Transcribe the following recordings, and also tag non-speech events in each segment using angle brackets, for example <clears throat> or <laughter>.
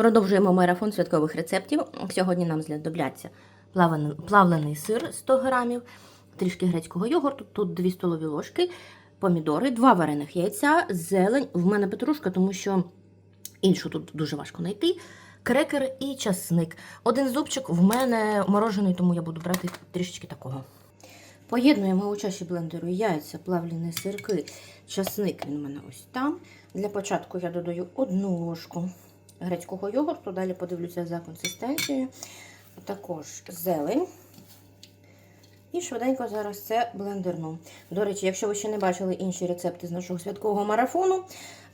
Продовжуємо марафон святкових рецептів. Сьогодні нам знадобляться плавлений, сир 100 грамів, трішки грецького йогурту, тут 2 столові ложки, помідори, 2 варених яйця, зелень. В мене петрушка, тому що іншу тут дуже важко знайти. Крекер і часник. Один зубчик в мене морожений, тому я буду брати трішечки такого. Поєднуємо у чаші блендеру яйця, плавлені сирки, часник він у мене ось там. Для початку я додаю одну ложку грецького йогурту, далі подивлюся за консистенцією. Також зелень. І швиденько зараз це блендерну. До речі, якщо ви ще не бачили інші рецепти з нашого святкового марафону,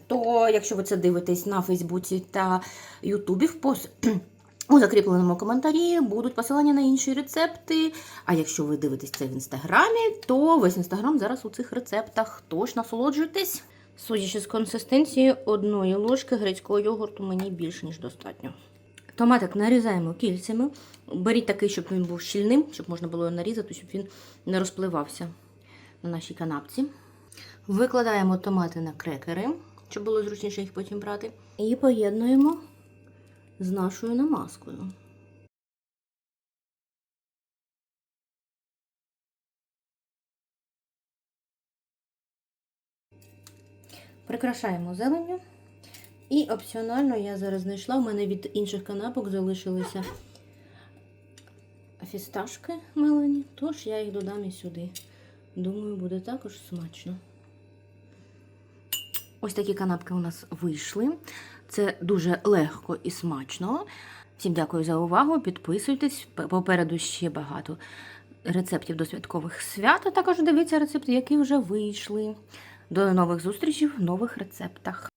то якщо ви це дивитесь на Фейсбуці та Ютубі, пос... <clears throat> у закріпленому коментарі будуть посилання на інші рецепти. А якщо ви дивитесь це в інстаграмі, то весь інстаграм зараз у цих рецептах. Тож насолоджуйтесь. Судячи з консистенції одної ложки грецького йогурту мені більше, ніж достатньо. Томатик нарізаємо кільцями. Беріть такий, щоб він був щільним, щоб можна було його нарізати, щоб він не розпливався на нашій канапці. Викладаємо томати на крекери, щоб було зручніше їх потім брати. І поєднуємо з нашою намазкою. Прикрашаємо зеленню. І опціонально я зараз знайшла. У мене від інших канапок залишилися фісташки мелені, тож я їх додам і сюди. Думаю, буде також смачно. Ось такі канапки у нас вийшли. Це дуже легко і смачно. Всім дякую за увагу. Підписуйтесь. Попереду ще багато рецептів до святкових свят. А також дивіться рецепти, які вже вийшли. До нових зустрічей в нових рецептах.